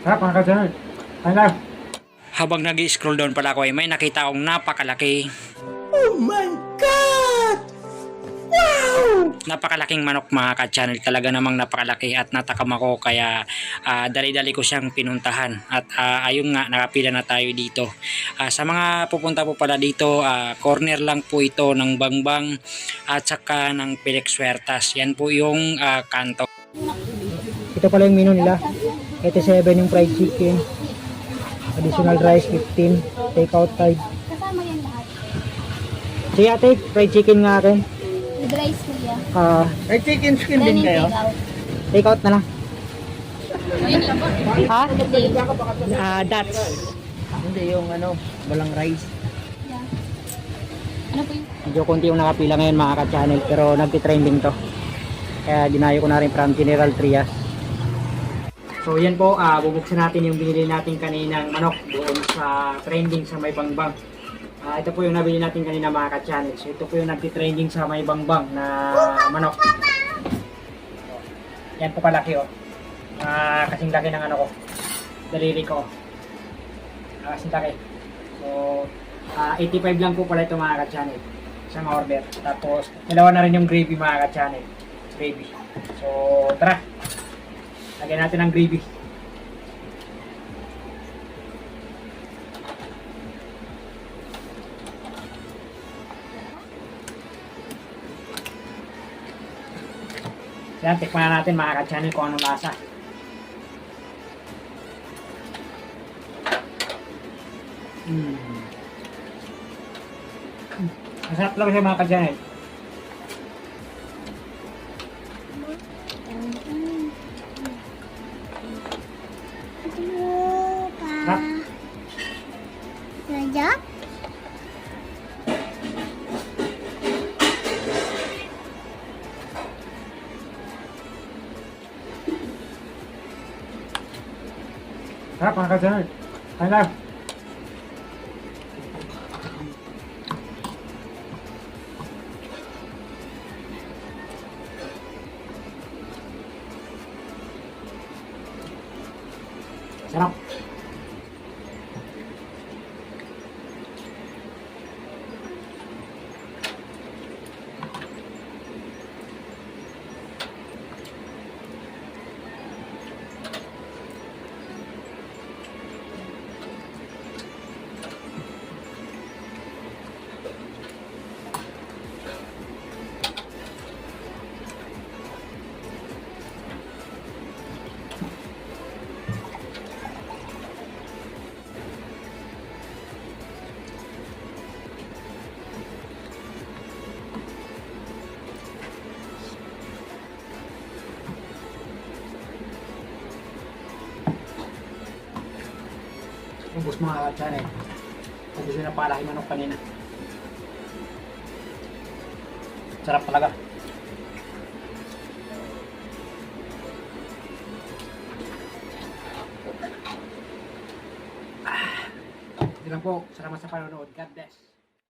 Sarap mga tayo. Habang nag scroll down pala ako ay may nakita akong napakalaki. Napakalaking manok mga ka-channel. Talaga namang napakalaki at natakam ako kaya ah, dali-dali ko siyang pinuntahan. At ah, ayun nga, nakapila na tayo dito. Ah, sa mga pupunta po pala dito, ah, corner lang po ito ng Bangbang at saka ng Felix Huertas. Yan po yung ah, kanto. Ito pala yung menu nila. 87 yung fried chicken. Additional rice 15. Take out 5. Kasama yan lahat. Sige ate, fried chicken nga akin. With rice kuya. Ah, fried chicken skin Then yung take out. Take out na lang. Ha? Ah, that's. Hindi yung ano, walang rice. Yeah. Ano po yung Medyo konti yung nakapila ngayon mga ka-channel pero nagtitrending to. Kaya dinayo ko na rin from General Trias. So yan po, ah bubuksan natin yung binili natin kaninang manok doon sa trending sa may bangbang. Ah ito po yung nabili natin kanina mga ka-channel. So ito po yung nagtitrending sa may bangbang na manok. Yan po kalaki oh. Ah kasing laki ng ano ko. Daliri ko. Ah, kasing laki. So ah 85 lang po pala ito mga ka-channel. Isang order. Tapos dalawa na rin yung gravy mga ka-channel. Gravy. So tara. Lagyan natin ng gravy. Yan, tikman na natin mga ka-channel kung anong lasa. Mm. Masarap lang siya mga ka-channel. Sarap. Raja? Sarap mga ka-channel. Kain tayo. Sarap. Ubus mga ka-channel. Ubus yun na palaki manok kanina. Sarap talaga. Ah, Hindi lang po. Salamat sa panonood. God bless.